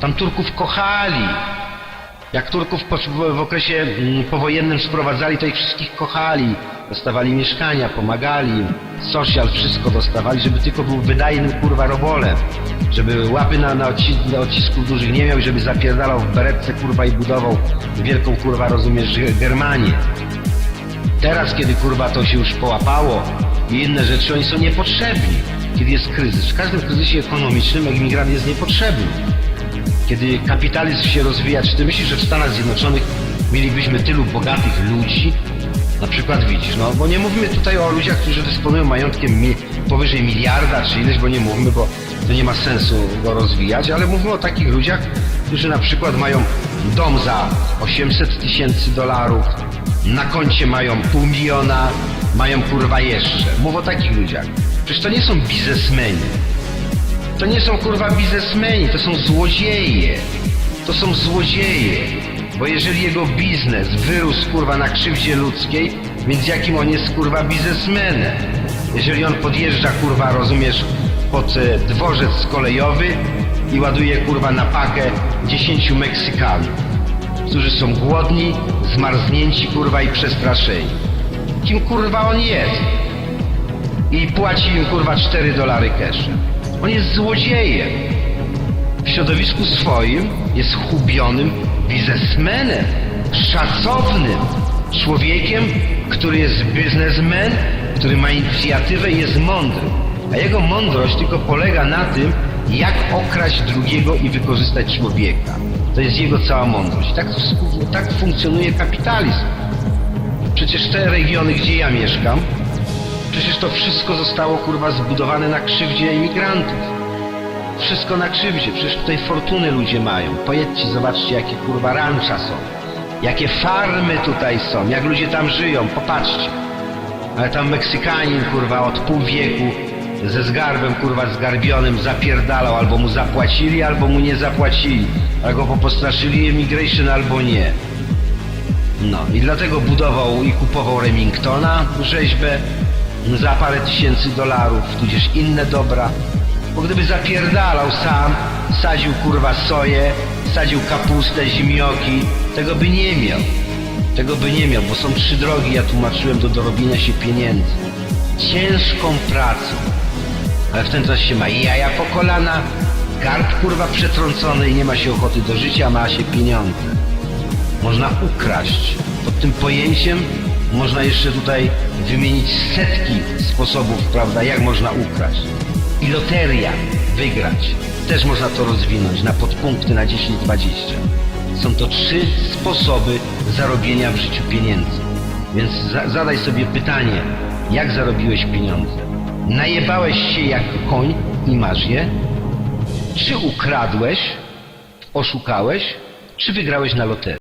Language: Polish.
Tam Turków kochali. Jak Turków w okresie mm, powojennym sprowadzali, to ich wszystkich kochali. Dostawali mieszkania, pomagali. Social, wszystko dostawali, żeby tylko był wydajnym kurwa robolem. Żeby łapy na, na, odci na odcisków dużych nie miał żeby zapierdalał w beretce kurwa i budował wielką kurwa, rozumiesz, Germanię. Teraz, kiedy kurwa to się już połapało i inne rzeczy, oni są niepotrzebni. Kiedy jest kryzys. W każdym kryzysie ekonomicznym emigrant jest niepotrzebny. Kiedy kapitalizm się rozwija, czy ty myślisz, że w Stanach Zjednoczonych mielibyśmy tylu bogatych ludzi? Na przykład widzisz, no bo nie mówimy tutaj o ludziach, którzy dysponują majątkiem mi, powyżej miliarda czy ileś, bo nie mówimy, bo to nie ma sensu go rozwijać, ale mówimy o takich ludziach, którzy na przykład mają dom za 800 tysięcy dolarów, na koncie mają pół miliona, mają kurwa jeszcze. Mówię o takich ludziach. Przecież to nie są biznesmeni. To nie są kurwa biznesmeni, to są złodzieje. To są złodzieje. Bo jeżeli jego biznes wyrósł kurwa na krzywdzie ludzkiej, więc jakim on jest kurwa biznesmenem? Jeżeli on podjeżdża kurwa, rozumiesz, pod e, dworzec kolejowy i ładuje kurwa na pakę 10 Meksykanów, którzy są głodni, zmarznięci kurwa i przestraszeni. Kim kurwa on jest? i płaci im kurwa 4 dolary cashem. On jest złodziejem. W środowisku swoim jest chubionym biznesmenem, szacownym człowiekiem, który jest biznesmen, który ma inicjatywę i jest mądry. A jego mądrość tylko polega na tym, jak okraść drugiego i wykorzystać człowieka. To jest jego cała mądrość. Tak, tak funkcjonuje kapitalizm. Przecież te regiony, gdzie ja mieszkam, Przecież to wszystko zostało kurwa zbudowane na krzywdzie imigrantów. Wszystko na krzywdzie. Przecież tutaj fortuny ludzie mają. Pojedźcie, zobaczcie jakie kurwa rancza są. Jakie farmy tutaj są. Jak ludzie tam żyją. Popatrzcie. Ale tam Meksykanin kurwa od pół wieku ze zgarbem kurwa zgarbionym zapierdalał. Albo mu zapłacili, albo mu nie zapłacili. Albo go postraszyli immigration, albo nie. No i dlatego budował i kupował Remingtona rzeźbę za parę tysięcy dolarów, tudzież inne dobra. Bo gdyby zapierdalał sam, sadził kurwa soję, sadził kapustę, zimioki, tego by nie miał. Tego by nie miał, bo są trzy drogi, ja tłumaczyłem, do dorobienia się pieniędzy. Ciężką pracą. Ale w ten czas się ma jaja po kolana, garb kurwa przetrącony i nie ma się ochoty do życia, ma się pieniądze można ukraść. Pod tym pojęciem można jeszcze tutaj wymienić setki sposobów, prawda, jak można ukraść. I loteria, wygrać. Też można to rozwinąć na podpunkty na 10-20. Są to trzy sposoby zarobienia w życiu pieniędzy. Więc za zadaj sobie pytanie, jak zarobiłeś pieniądze? Najebałeś się jak koń i masz je? Czy ukradłeś, oszukałeś, czy wygrałeś na loterii?